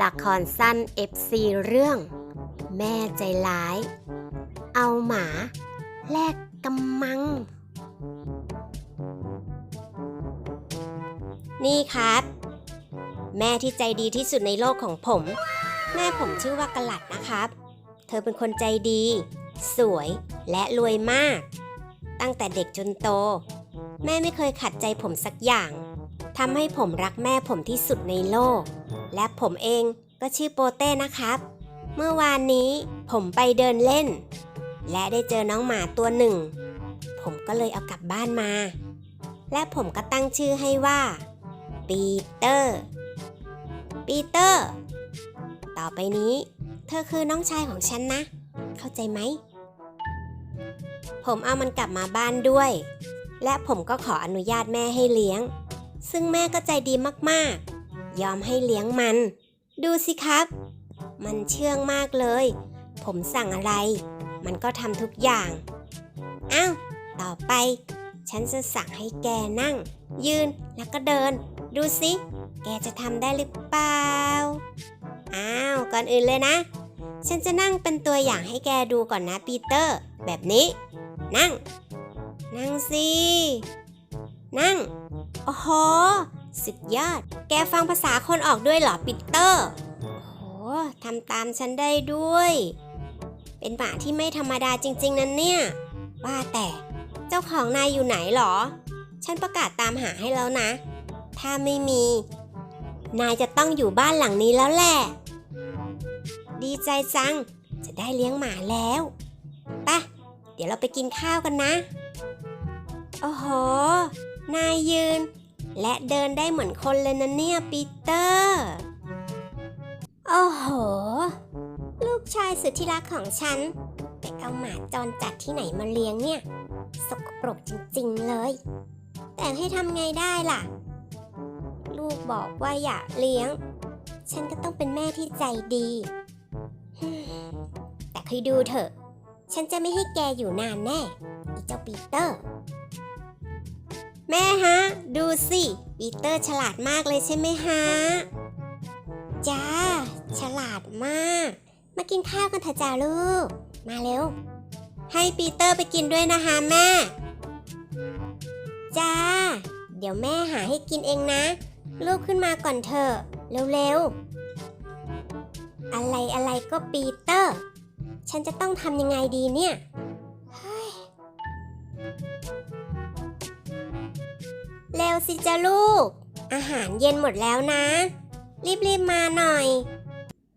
ละครสั้น FC เรื่อง แม่ใจร้าย เอาหมาแลกกำมัง นี่ครับ แม่ที่ใจดีที่สุดในโลกของผม แม่ผมชื่อว่ากะหลัดนะครับ เธอเป็นคนใจดี สวยและรวยมาก ตั้งแต่เด็กจนโต แม่ไม่เคยขัดใจผมสักอย่างทำให้ผมรักแม่ผมที่สุดในโลก และผมเองก็ชื่อโปเต้นะครับ เมื่อวานนี้ผมไปเดินเล่น และได้เจอน้องหมาตัวหนึ่ง ผมก็เลยเอากลับบ้านมา และผมก็ตั้งชื่อให้ว่า ปีเตอร์ ปีเตอร์ ต่อไปนี้ เธอคือน้องชายของฉันนะ เข้าใจไหม ผมเอามันกลับมาบ้านด้วย และผมก็ขออนุญาตแม่ให้เลี้ยง ซึ่งแม่ก็ใจดีมากๆ ยอมให้เลี้ยงมัน ดูสิครับ มันเชื่องมากเลย ผมสั่งอะไร มันก็ทำทุกอย่าง อ้าว ต่อไป ฉันจะสั่งให้แกนั่ง ยืนแล้วก็เดิน ดูสิ แกจะทำได้หรือเปล่า อ้าว ก่อนอื่นเลยนะ ฉันจะนั่งเป็นตัวอย่างให้แกดูก่อนนะปีเตอร์ แบบนี้ นั่ง นั่งสิ นั่ง โอ้โห สุดยอด แกฟังภาษาคนออกด้วยเหรอปีเตอร์โอ้โหทำตามฉันได้ด้วย เป็นหมาที่ไม่ธรรมดาจริง ๆ นั่นเนี่ย ว่าแต่เจ้าของนายอยู่ไหนเหรอ ฉันประกาศตามหาให้แล้วนะ ถ้าไม่มี นายจะต้องอยู่บ้านหลังนี้แล้วแหละ ดีใจจัง จะได้เลี้ยงหมาแล้วปะเดี๋ยวเราไปกินข้าวกันนะ โอ้โห นายยืน และเดินได้เหมือนคนเลยนะเนี่ยปีเตอร์ โอ้โห ลูกชายสุดที่รักของฉัน ไปเอาหมาจรจัดที่ไหนมาเลี้ยงเนี่ย สกปรกจริงๆเลย แต่ให้ทำไงได้ล่ะ ลูกบอกว่าอยากเลี้ยง ฉันก็ต้องเป็นแม่ที่ใจดี แต่คอยดูเถอะ ฉันจะไม่ให้แกอยู่นานแน่ อีเจ้าปีเตอร์ แม่ฮะ ดูสิปีเตอร์ฉลาดมากเลยใช่ไหมฮะ จ้า ฉลาดมาก มากินข้าวกันเถอะจ้าลูก มาเร็ว ให้ปีเตอร์ไปกินด้วยนะคะแม่ จ้า เดี๋ยวแม่หาให้กินเองนะ ลูกขึ้นมาก่อนเถอะ เร็วๆ อะไรอะไรก็ปีเตอร์ ฉันจะต้องทำยังไงดีเนี่ย ร็วสิจ้าลูก อาหารเย็นหมดแล้วนะ รีบๆมาหน่อย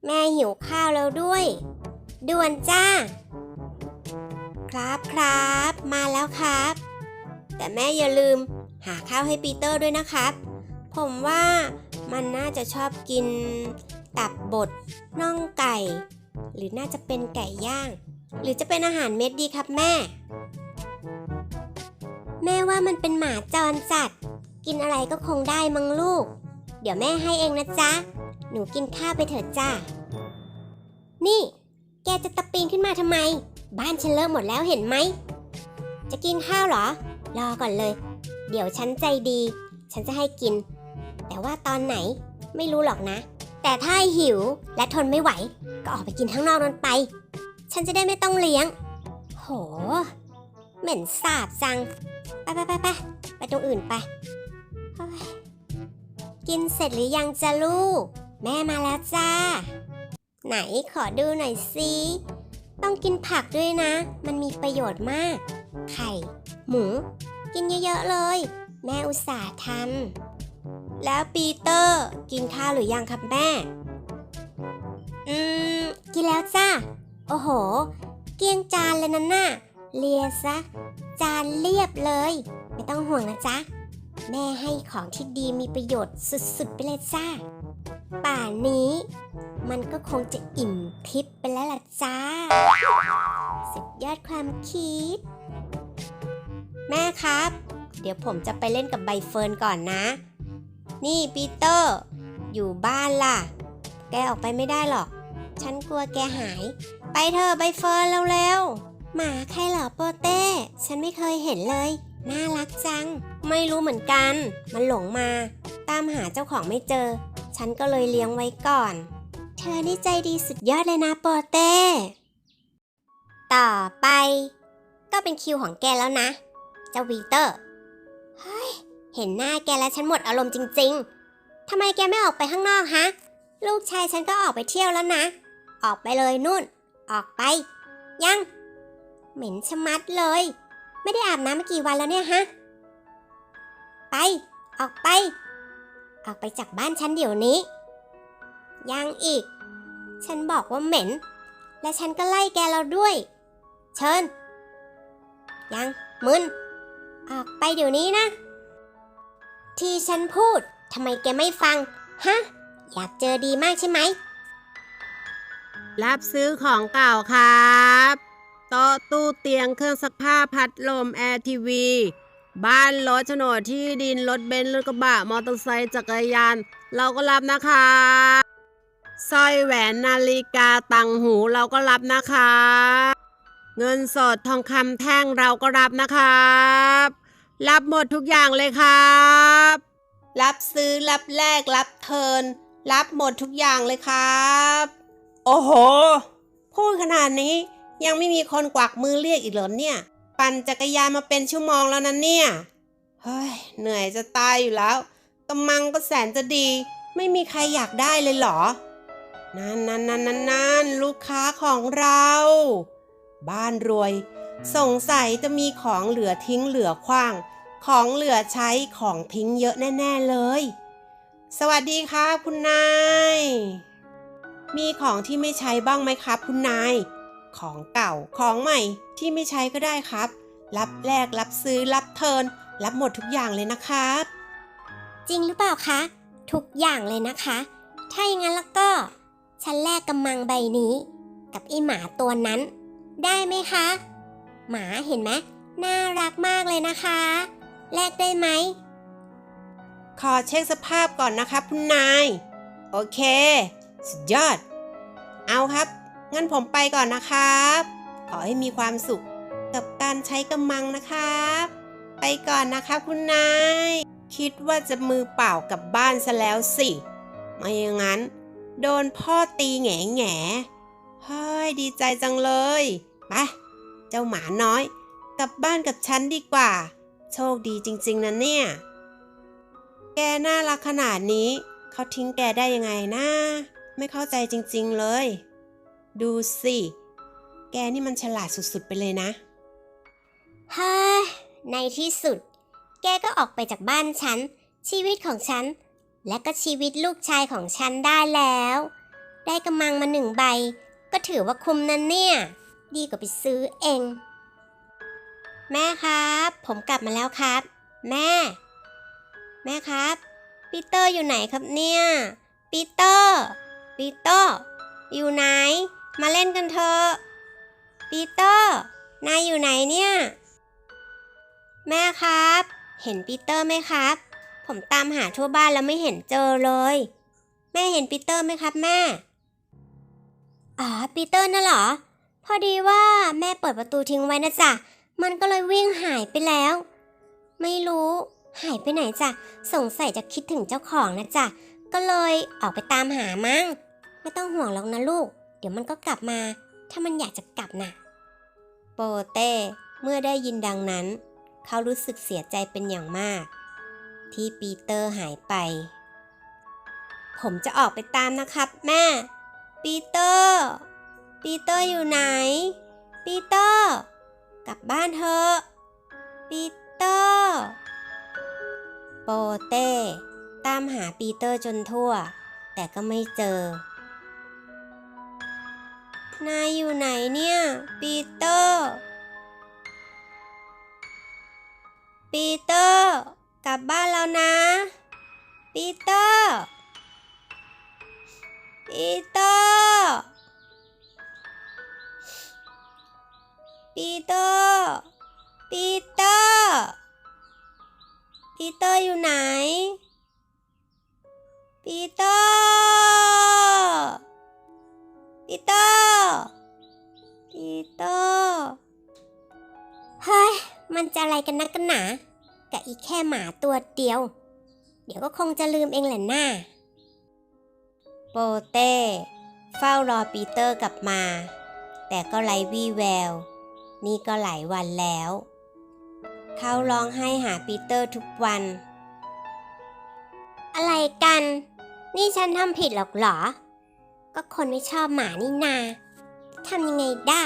แม่หิวข้าวแล้วด้วย ด่วนจ้า ครับครับ มาแล้วครับ แต่แม่อย่าลืมหาข้าวให้ปีเตอร์ด้วยนะครับ ผมว่ามันน่าจะชอบกิน ตับบดน่องไก่ หรือน่าจะเป็นไก่ย่าง หรือจะเป็นอาหารเม็ดดีครับแม่ แม่ว่ามันเป็นหมาจรจัด กินอะไรก็คงได้มั้งลูก เดี๋ยวแม่ให้เองนะจ๊ะ หนูกินข้าวไปเถอะจ้า นี่ แกจะตะปีนขึ้นมาทำไม บ้านฉันเลิกหมดแล้วเห็นไหม จะกินข้าวเหรอ รอก่อนเลย เดี๋ยวฉันใจดี ฉันจะให้กิน แต่ว่าตอนไหนไม่รู้หรอกนะ แต่ถ้าหิวและทนไม่ไหว ก็ออกไปกินข้างนอกนั้นไป ฉันจะได้ไม่ต้องเลี้ยง โห เหม็นสาบจัง ไปไปไปไปไปตรงอื่นไป กินเสร็จหรือยังจ้าลูก แม่มาแล้วจ้า ไหนขอดูหน่อยสิต้องกินผักด้วยนะ มันมีประโยชน์มาก ไข่ หมู กินเยอะๆเลย แม่อุตส่าห์ทำแล้วปีเตอร์ กินข้าวหรือยังครับแม่ อืม กินแล้วจ้าโอ้โห เกี้ยงจานเลยนั่นน่ะเลียซะ จานเรียบเลย ไม่ต้องห่วงนะจ๊ะ แม่ให้ของที่ดีมีประโยชน์สุดๆ ไปเลยจ้า ป่านนี้ มันก็คงจะอิ่มทิพย์ไปแล้วล่ะจ้า สุดยอดความคิด แม่ครับ เดี๋ยวผมจะไปเล่นกับใบเฟิร์นก่อนนะ นี่ปีเตอร์ อยู่บ้านล่ะ แกออกไปไม่ได้หรอก ฉันกลัวแกหาย ไปเถอะใบเฟิร์นเร็วๆหมาใครเหรอโปเต้ ฉันไม่เคยเห็นเลย น่ารักจัง ไม่รู้เหมือนกัน มันหลงมา ตามหาเจ้าของไม่เจอ ฉันก็เลยเลี้ยงไว้ก่อน เธอนี่ใจดีสุดยอดเลยนะโปเต้ ต่อไป ก็เป็นคิวของแกแล้วนะ เจ้าวีเตอร์ เฮ้ย เห็นหน้าแกแล้วฉันหมดอารมณ์จริง ๆ ทำไมแกไม่ออกไปข้างนอกฮะ ลูกชายฉันก็ออกไปเที่ยวแล้วนะ ออกไปเลยนุ่น ออกไป ยัง เหม็นชะมัดเลย ไม่ได้อาบน้ำมากี่วันแล้วเนี่ยฮะ ไป ออกไป ออกไปจากบ้านฉันเดี๋ยวนี้ ยังอีก ฉันบอกว่าเหม็น และฉันก็ไล่แกเราด้วย เชิญ ยังมึน ออกไปเดี๋ยวนี้นะ ที่ฉันพูดทำไมแกไม่ฟัง ฮะ อยากเจอดีมากใช่ไหม รับซื้อของเก่าครับ โต๊ะตู้เตียงเครื่องซักผ้าพัดลมแอร์ทีวี บ้านรถโฉนดที่ดินรถเบนซ์รถกระบะมอเตอร์ไซค์จักรยาน เราก็รับนะคะสร้อยแหวนนาฬิกาตังหูเราก็รับนะคะ เงินสดทองคำแท่งเราก็รับนะครับ รับหมดทุกอย่างเลยครับ รับซื้อรับแลกรับเทิร์นรับหมดทุกอย่างเลยครับ โอ้โห พูดขนาดนี้ยังไม่มีคนกวักมือเรียกอีกเหรอเนี่ย ปั่นจักรยานมาเป็นชั่วโมงแล้วนะเนี่ย เฮ้ย เหนื่อยจะตายอยู่แล้วกำมังก็แสนจะดี ไม่มีใครอยากได้เลยเหรอ นั่นนั่นนั่นนั่นนั่นลูกค้าของเรา บ้านรวย สงสัยจะมีของเหลือทิ้งเหลือขว้าง ของเหลือใช้ของทิ้งเยอะแน่ ๆเลย สวัสดีครับคุณนาย มีของที่ไม่ใช้บ้างไหมครับคุณนาย ของเก่า ของใหม่ที่ไม่ใช้ก็ได้ครับ รับแลกรับซื้อรับเทิร์นรับหมดทุกอย่างเลยนะครับ จริงหรือเปล่าคะ ทุกอย่างเลยนะคะ ถ้าอย่างนั้นแล้วก็ฉันแลกกำมังใบนี้ กับไอหมาตัวนั้น ได้ไหมคะ หมาเห็นไหมน่ารักมากเลยนะคะ แลกได้ไหมขอเช็คสภาพก่อนนะครับคุณนาย โอเค สุดยอด เอาครับ งั้นผมไปก่อนนะครับ ขอให้มีความสุขกับการใช้กำมังนะครับ ไปก่อนนะครับคุณนาย คิดว่าจะมือเปล่ากลับบ้านซะแล้วสิไม่อย่างนั้น โดนพ่อตีแง่แง่เฮ้ยดีใจจังเลยไปเจ้าหมาน้อย กลับบ้านกับฉันดีกว่า โชคดีจริง ๆนะเนี่ย แกน่ารักขนาดนี้ เขาทิ้งแกได้ยังไงนะ ไม่เข้าใจจริง ๆเลย ดูสิ แกนี่มันฉลาดสุดๆไปเลยนะเฮ้ยในที่สุด แกก็ออกไปจากบ้านฉัน ชีวิตของฉัน และก็ชีวิตลูกชายของฉันได้แล้ว ได้กำมังมาหนึ่งใบ ก็ถือว่าคุ้มนั่นเนี่ย ดีกว่าไปซื้อเอง แม่ครับ ผมกลับมาแล้วครับ แม่ แม่ครับปีเตอร์อยู่ไหนครับเนี่ยปีเตอร์ปีเตอร์อยู่ไหน มาเล่นกันเถอะปีเตอร์นายอยู่ไหนเนี่ย แม่ครับ เห็นปีเตอร์ไหมครับ ผมตามหาทั่วบ้านแล้วไม่เห็นเจอเลย แม่เห็นปีเตอร์ไหมครับแม่อ๋อปีเตอร์น่ะเหรอ พอดีว่าแม่เปิดประตูทิ้งไว้นะจ๊ะมันก็เลยวิ่งหายไปแล้ว ไม่รู้ หายไปไหนจ้ะสงสัยจะคิดถึงเจ้าของนะจ๊ะก็เลยออกไปตามหามั้งไม่ต้องห่วงหรอกนะลูก ดี๋ยวมันก็กลับมา ถ้ามันอยากจะกลับน่ะ โปเต้เมื่อได้ยินดังนั้น เขารู้สึกเสียใจเป็นอย่างมาก ที่ปีเตอร์หายไป ผมจะออกไปตามนะครับ แม่ ปีเตอร์ ปีเตอร์อยู่ไหน ปีเตอร์ กลับบ้านเถอะ ปีเตอร์ โปเต้ตามหาปีเตอร์จนทั่ว แต่ก็ไม่เจอ นายอยู่ไหนเนี่ย ปีเตอร์ ปีเตอร์ กลับบ้านแล้วนะ ปีเตอร์ ปีเตอร์ มันจะอะไรกันนักกันหนากับอีกแค่หมาตัวเดียว เดี๋ยวก็คงจะลืมเองแหละหน้า โปเต้เฝ้ารอปีเตอร์กลับมา แต่ก็ไร้วี่แวว นี่ก็หลายวันแล้ว เขาร้องไห้หาปีเตอร์ทุกวัน อะไรกัน นี่ฉันทำผิดหรอกเหรอ ก็คนไม่ชอบหมานี่นาทำยังไงได้